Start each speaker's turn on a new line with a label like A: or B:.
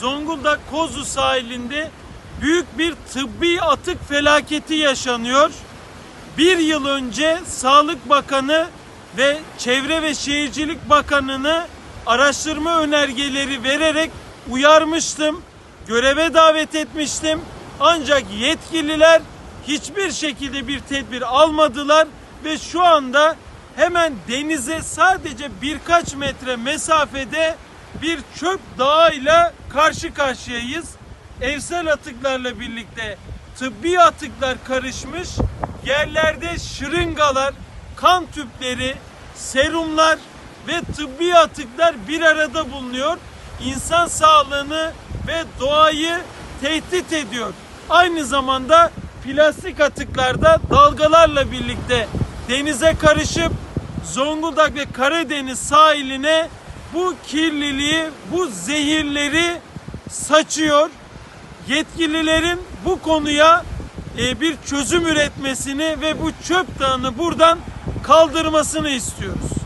A: Zonguldak Kozlu sahilinde büyük bir tıbbi atık felaketi yaşanıyor. Bir yıl önce Sağlık Bakanı ve Çevre ve Şehircilik Bakanı'nı araştırma önergeleri vererek uyarmıştım. Göreve davet etmiştim. Ancak yetkililer hiçbir şekilde bir tedbir almadılar ve şu anda hemen denize sadece birkaç metre mesafede bir çöp dağıyla karşı karşıyayız. Evsel atıklarla birlikte tıbbi atıklar karışmış. Yerlerde şırıngalar, kan tüpleri, serumlar ve tıbbi atıklar bir arada bulunuyor. İnsan sağlığını ve doğayı tehdit ediyor. Aynı zamanda plastik atıklar da dalgalarla birlikte denize karışıp Zonguldak ve Karadeniz sahiline bu kirliliği, bu zehirleri saçıyor. Yetkililerin bu konuya e, bir çözüm üretmesini ve bu çöp dağını buradan kaldırmasını istiyoruz.